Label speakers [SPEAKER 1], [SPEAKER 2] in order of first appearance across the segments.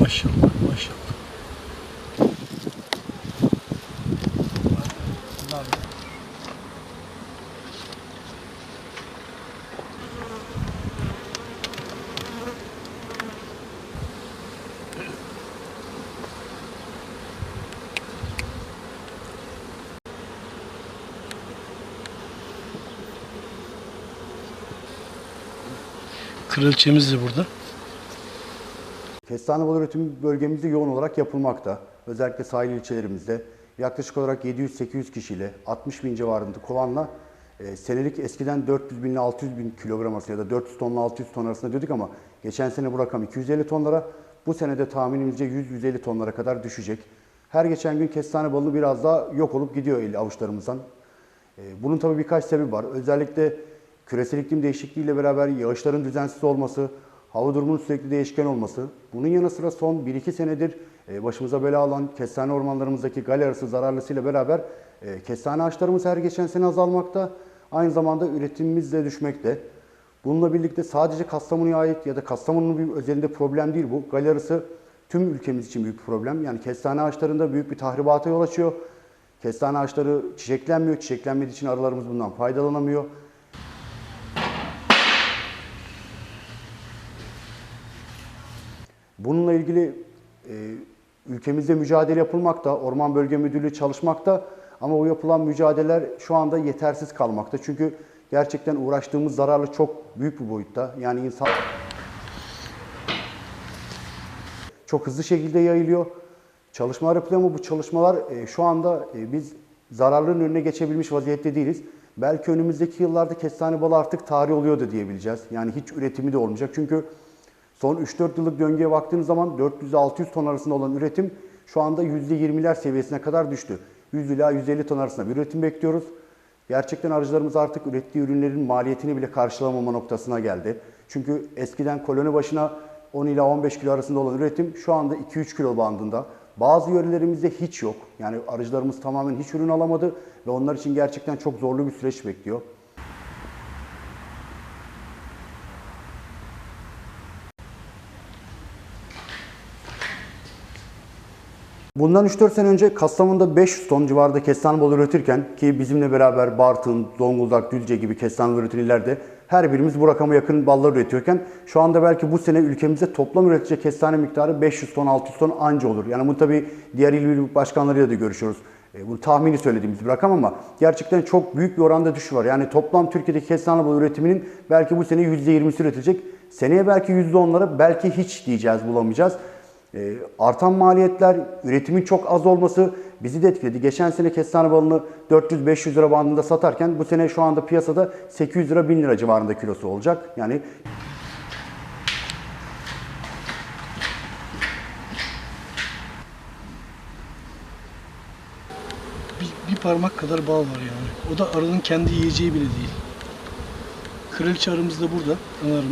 [SPEAKER 1] Maşallah maşallah. Kraliçemiz de burada.
[SPEAKER 2] Kestane balı üretimi bölgemizde yoğun olarak yapılmakta. Özellikle sahil ilçelerimizde yaklaşık olarak 700-800 kişiyle 60 bin civarında kovanla e, senelik eskiden 400 bin ile 600 bin kilogram arası ya da 400 tonla 600 ton arasında diyorduk ama geçen sene bu rakam 250 tonlara, bu senede tahminimizce 100-150 tonlara kadar düşecek. Her geçen gün kestane balığı biraz daha yok olup gidiyor el avuçlarımızdan. E, Bunun tabii birkaç sebebi var. Özellikle küresel iklim değişikliğiyle beraber yağışların düzensiz olması, hava durumunun sürekli değişken olması. Bunun yanı sıra son 1-2 senedir e, başımıza bela alan kestane ormanlarımızdaki gal arası zararlısıyla beraber e, kestane ağaçlarımız her geçen sene azalmakta. Aynı zamanda üretimimiz de düşmekte. Bununla birlikte sadece Kastamonu'ya ait ya da Kastamonu'nun bir özelinde problem değil bu. Gal arısı tüm ülkemiz için büyük bir problem. Yani kestane ağaçlarında büyük bir tahribata yol açıyor. Kestane ağaçları çiçeklenmiyor. Çiçeklenmediği için arılarımız bundan faydalanamıyor. Bununla ilgili e, ülkemizde mücadele yapılmakta, Orman Bölge Müdürlüğü çalışmakta ama o yapılan mücadeleler şu anda yetersiz kalmakta. Çünkü gerçekten uğraştığımız zararlı çok büyük bir boyutta. Yani insan çok hızlı şekilde yayılıyor. Yapılıyor ama bu çalışmalar e, şu anda e, biz zararların önüne geçebilmiş vaziyette değiliz. Belki önümüzdeki yıllarda kestane balı artık tarih oluyor da diyebileceğiz. Yani hiç üretimi de olmayacak. Çünkü son 3-4 yıllık döngüye baktığınız zaman 400-600 ton arasında olan üretim şu anda %20'ler seviyesine kadar düştü. 100 ila 150 ton arasında bir üretim bekliyoruz. Gerçekten arıcılarımız artık ürettiği ürünlerin maliyetini bile karşılamama noktasına geldi. Çünkü eskiden koloni başına 10 ila 15 kilo arasında olan üretim şu anda 2-3 kilo bandında. Bazı yörelerimizde hiç yok. Yani arıcılarımız tamamen hiç ürün alamadı ve onlar için gerçekten çok zorlu bir süreç bekliyor. Bundan 3-4 sene önce Kastamonu'da 500 ton civarında kestane balı üretirken ki bizimle beraber Bartın, Zonguldak, Düzce gibi kestane üreten illerde her birimiz bu rakama yakın ballar üretiyorken şu anda belki bu sene ülkemizde toplam üretilecek kestane miktarı 500 ton, 600 ton anca olur. Yani bu tabii diğer il başkanlarıyla da görüşüyoruz. E, Bu tahmini söylediğimiz bir rakam ama gerçekten çok büyük bir oranda düşüş var. Yani toplam Türkiye'deki kestane balı üretiminin belki bu sene %20'si üretilecek. Seneye belki %10'lara belki hiç diyeceğiz bulamayacağız. E, artan maliyetler, üretimin çok az olması bizi de etkiledi. Geçen sene kestane balını 400-500 lira bandında satarken bu sene şu anda piyasada 800 lira 1000 lira civarında kilosu olacak. Yani
[SPEAKER 1] Bir, bir parmak kadar bal var yani. O da arının kendi yiyeceği bile değil. Kraliçe arımız da burada. Ana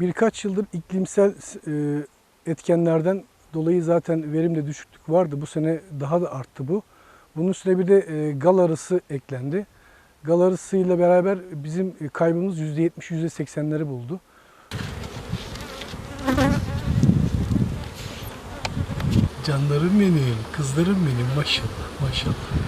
[SPEAKER 1] Birkaç yıldır iklimsel e, etkenlerden dolayı zaten verimde düşüklük vardı. Bu sene daha da arttı bu. Bunun üstüne bir de e, gal arısı eklendi. Gal arısıyla beraber bizim kaybımız %70, %80'leri buldu. Canlarım benim, kızlarım benim maşallah maşallah.